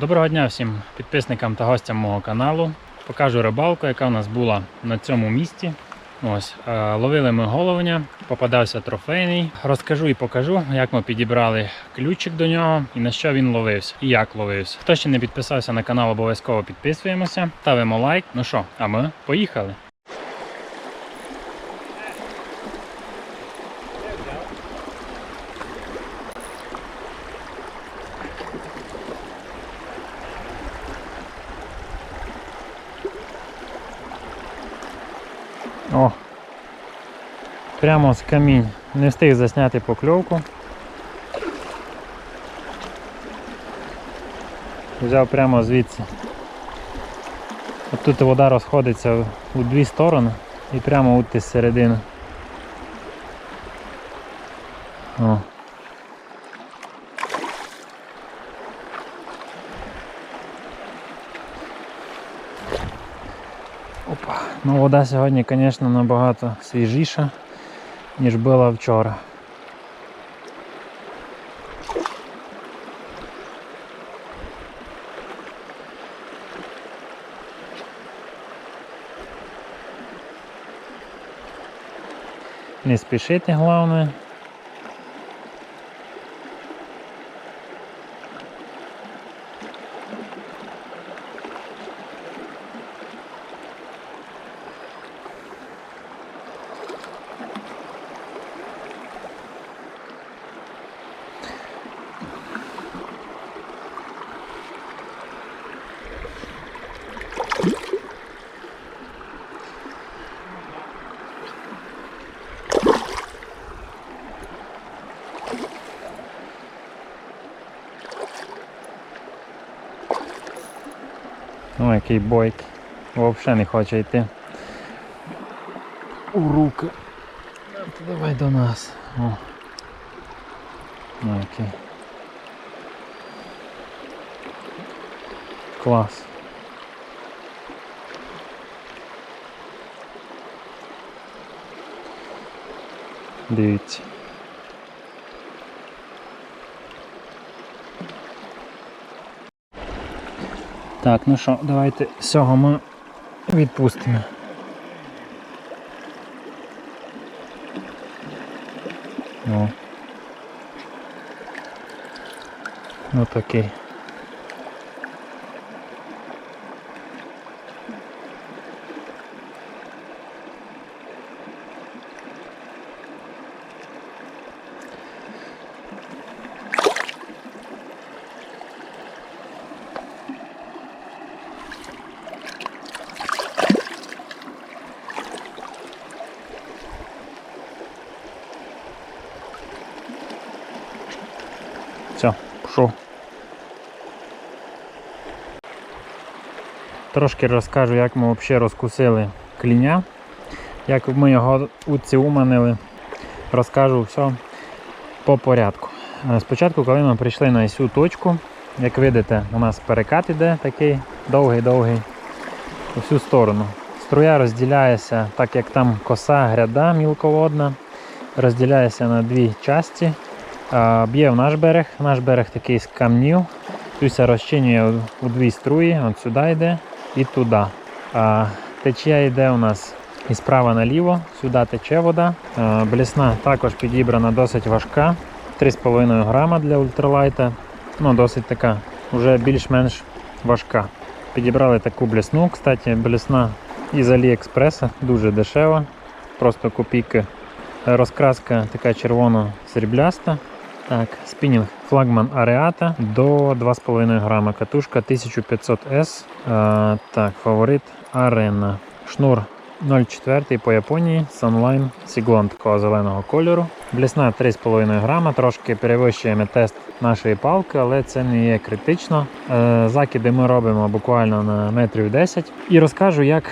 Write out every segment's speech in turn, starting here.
Доброго дня всім підписникам та гостям мого каналу. Покажу рибалку, яка в нас була на цьому місці. Ось, е, ловили ми головня, попадався трофейний. Розкажу і покажу, як ми підібрали ключик до нього і на що він ловився і як ловився. Хто ще не підписався на канал, обов'язково підписуємося, ставимо лайк. Ну що, а ми поїхали. Прямо з камінь. Не встиг засняти покльовку. Взяв прямо звідси. От тут вода розходиться у дві сторони і прямо з середини. О. Опа. Ну вода сьогодні, звісно, набагато свіжіша, ніж була вчора. Не спішити головне. О, який бойк. Взагалі не хоче йти. У руки. Ну, Давай до нас. О. Ну, який. Клас. Дивіться. Так, ну що, давайте цього ми відпустимо. О. Ну такий. Все, пішов. Трошки розкажу, як ми взагалі розкусили кліня, як ми його утці уманили. Розкажу все по порядку. Е, Спочатку, коли ми прийшли на цю точку, як видите, у нас перекат іде такий довгий-довгий у всю сторону. Струя розділяється, так як там коса гряда мілководна, розділяється на дві частини. Б'є в наш берег, наш берег такий з камнів. Туся розчинює у дві струї, от сюди йде і туди. Течія йде у нас і справа наліво, сюди тече вода. Блісна також підібрана досить важка, 3,5 грама для ультралайта. Ну, досить така, вже більш-менш важка. Підібрали таку блісну. Кстати, блісна із Аліекспреса, дуже дешева, просто копійки. Розкраска така червоно-срібляста. Так, спінінг флагман Ареата до 2,5 грама. Катушка 1500S. А, так, фаворит Арена. Шнур 0,4 по Японії. Sunline Siglon такого зеленого кольору. Блісна 3,5 грама. Трошки перевищуємо тест нашої палки, але це не є критично. Е, закиди ми робимо буквально на метрів 10. І розкажу, як,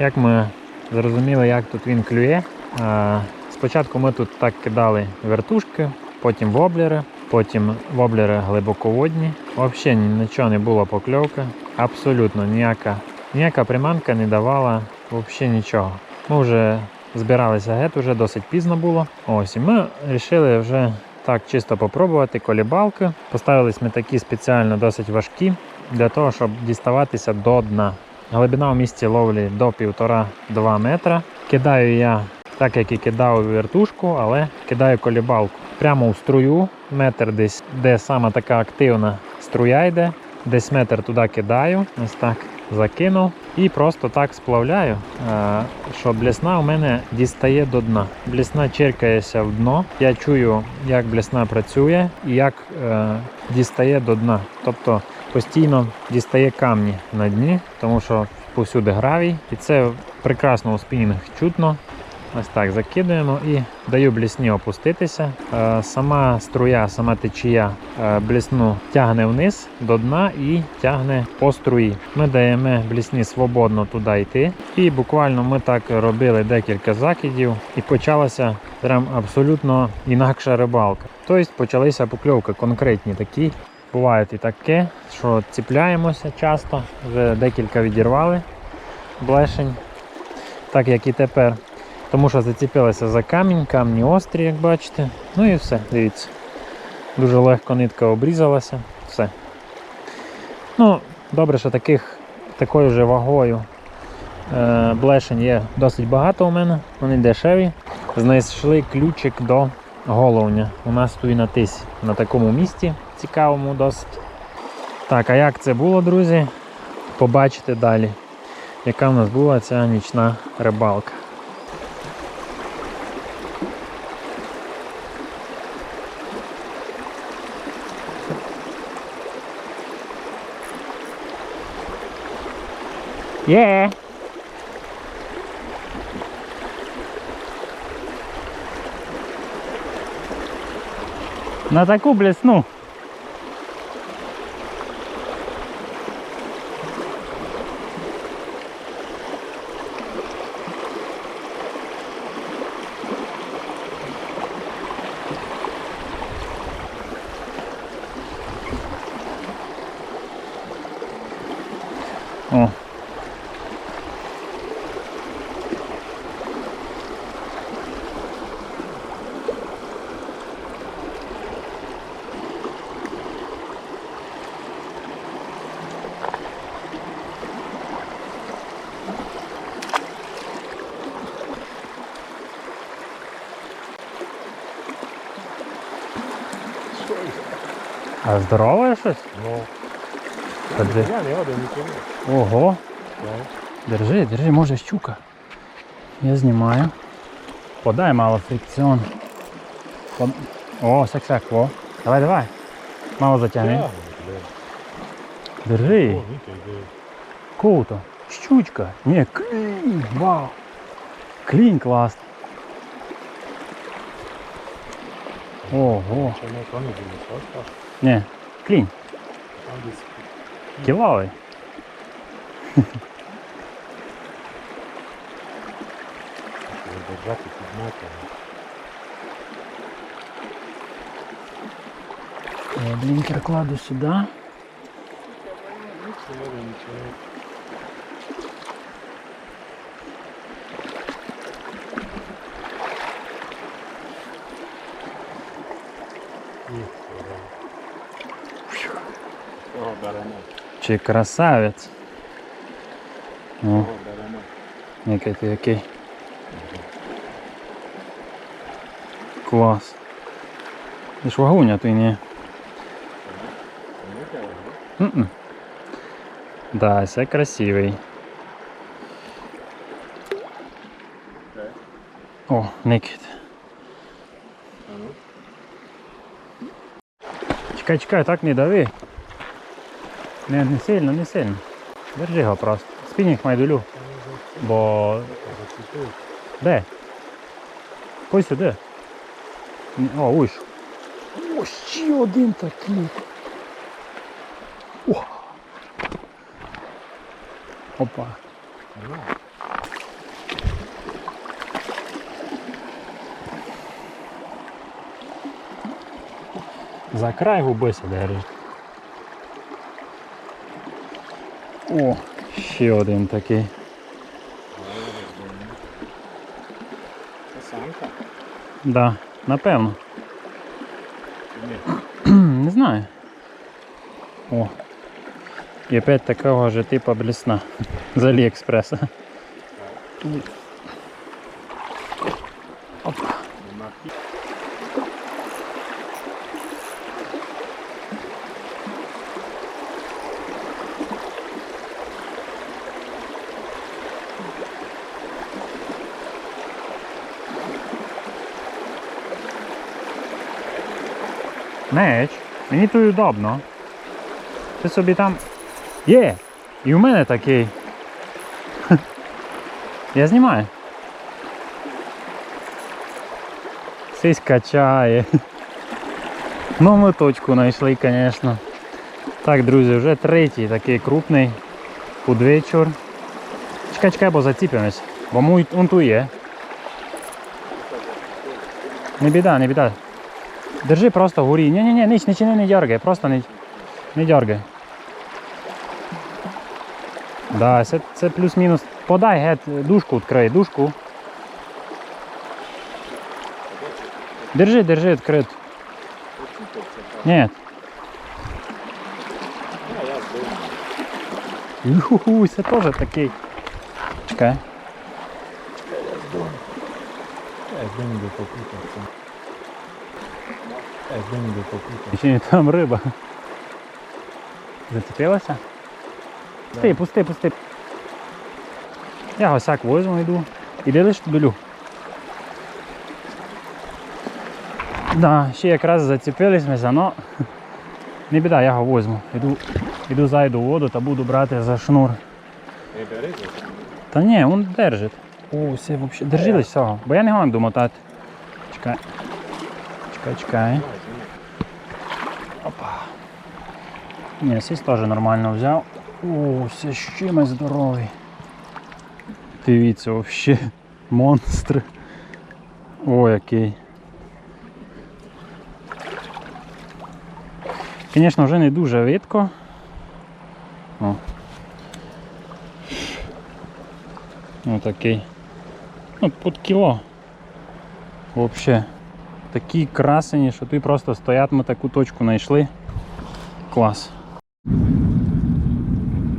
як ми зрозуміли, як тут він клює. Е, Спочатку ми тут так кидали вертушки, потім воблери, потім воблери глибоководні. Взагалі нічого не було покльовки, абсолютно ніяка, ніяка приманка не давала взагалі нічого. Ми вже збиралися геть, вже досить пізно було. Ось і ми вирішили вже так чисто попробувати колібалки. Поставились ми такі спеціально досить важкі. для того, щоб діставатися до дна. Глибина в місці ловлі до 1,5-2 метра. Кидаю я так, як і кидав вертушку, але кидаю колібалку. Прямо у струю, метр десь, де саме така активна струя йде. Десь метр туди кидаю, ось так закинув і просто так сплавляю, е, що блісна у мене дістає до дна. Блісна черкається в дно. Я чую, як блісна працює і як е, дістає до дна. Тобто постійно дістає камні на дні, тому що повсюди гравій, і це прекрасно у спінінгах чутно. Ось так закидуємо і даю блісні опуститися. Е, Сама струя, сама течія е, блісну тягне вниз до дна і тягне по струї. Ми даємо блісні свободно туди йти. І буквально ми так робили декілька закидів, і почалася прям абсолютно інакша рибалка. Тобто почалися покльовки конкретні такі. Буває і таке, що ціпляємося часто, вже декілька відірвали блешень, так як і тепер. Тому що заціпилися за камінь, камні острі, як бачите. Ну і все, дивіться. Дуже легко нитка обрізалася. Все. Ну, добре, що таких такою вже вагою е, блешень є досить багато у мене. Вони дешеві. Знайшли ключик до головня. У нас тут і на тисі, на такому місці цікавому досить. Так, а як це було, друзі? Побачите далі, яка в нас була ця нічна рибалка. Є. На таку блесну. А здорове щось? Ну, Ходи. я не один ніколи. Ого. Держи, держи, може щука. Я знімаю. Подай мало фрикціон. Под... О, сяк сяк, о. Давай, давай. Мало затягни. Держи. Круто. Щучка. Ні, клін. Вау. Клін клас. Ого. Чи не що так? Ні, клін. Там десь Кіловий. держати підняти. Я блінкер кладу сюди. Нічого, нічого. Чи красавець. Беремо. який ти який. Клас. Ти ж вагуня ти. М-м. Да, це красивий. О, Никит. Чекай, чекай, так не дави. Не, не сильно, не сильно. Держи його просто. Спінінг майдулю. Бо. Де? Ось сюди. О, ось. О, ще один такий. О. Опа. За край губися держи. О, ще один такий. Це самка? Да, напевно. Чи ні? Не знаю. О. І опять такого же типу блісна з Аліекспреса. Опа. Меч, мені тут удобно. Ти собі там. Є! І у мене такий. Я знімаю. Сись качає. Ну, точку знайшли, звісно. Так, друзі, вже третій такий крупний подвечір. Чекай, чекай, бо заціпимось. Бо мій он тут є. Не біда, не біда. Держи просто вгорі. Ні-ні-ні, ніч, не, не дергай, просто не, не дергай. Да, це, це плюс-мінус. Подай геть, дужку відкрий, дужку. Держи, держи відкрит. Ні. Юху, це теж такий. Чекай. Я попутався. Я здумав би попутався. Ще там риба. Зацепилася? Пусти, пусти, пусти. Я госяк возьму йду. Іди лиш долю. Да, ще якраз зацепились ми за, но не біда, я його возьму. Іду, іду зайду в воду та буду брати за шнур. Не бери Та ні, він держить. О, все вообще. Держи лиш всього, бо я не гоню мотати. Чекай. Чекай, чекай. Опа. Ні, сісь теж нормально взяв. О, все з здоровий. Дивіться, вообще монстр. О, який. Звісно, вже не дуже видко. О. Отакий. Ну, під кіло. Вообще. Такі красені, що ти просто стоять, ми таку точку знайшли. Клас.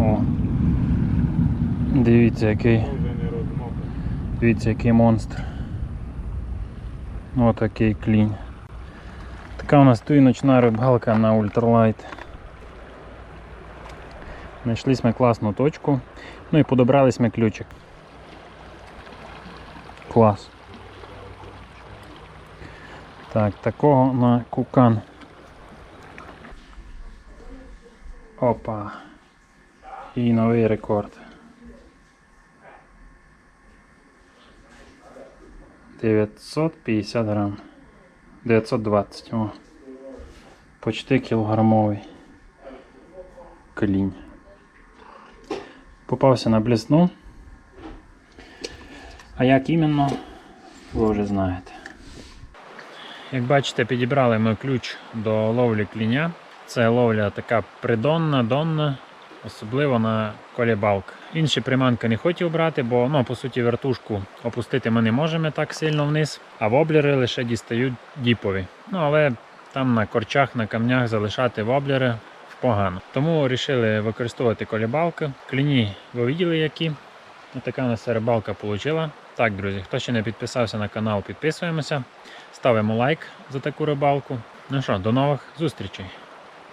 О. Дивіться, який. Дивіться, який монстр. Отакий клінь. Така у нас тут ночна рибалка на ультралайт. Знайшли ми класну точку. Ну і подобрались ми ключик. Клас. Так, такого на кукан. Опа. І новий рекорд. 950 грам. 920, о. Почти кілограмовий клінь. Попався на блесну. А як іменно, ви вже знаєте. Як бачите, підібрали ми ключ до ловлі кліня. Це ловля така придонна, донна, особливо на колібалк. Інші приманки не хотів брати, бо ну, по суті вертушку опустити ми не можемо так сильно вниз, а воблери лише дістають діпові. Ну але там на корчах, на камнях залишати воблери погано. Тому вирішили використовувати колібалки. Кліні ви виділи які. Ось така у нас рибалка вийшла. Так, друзі, хто ще не підписався на канал, підписуємося. Ставимо лайк за таку рибалку. Ну що, до нових зустрічей!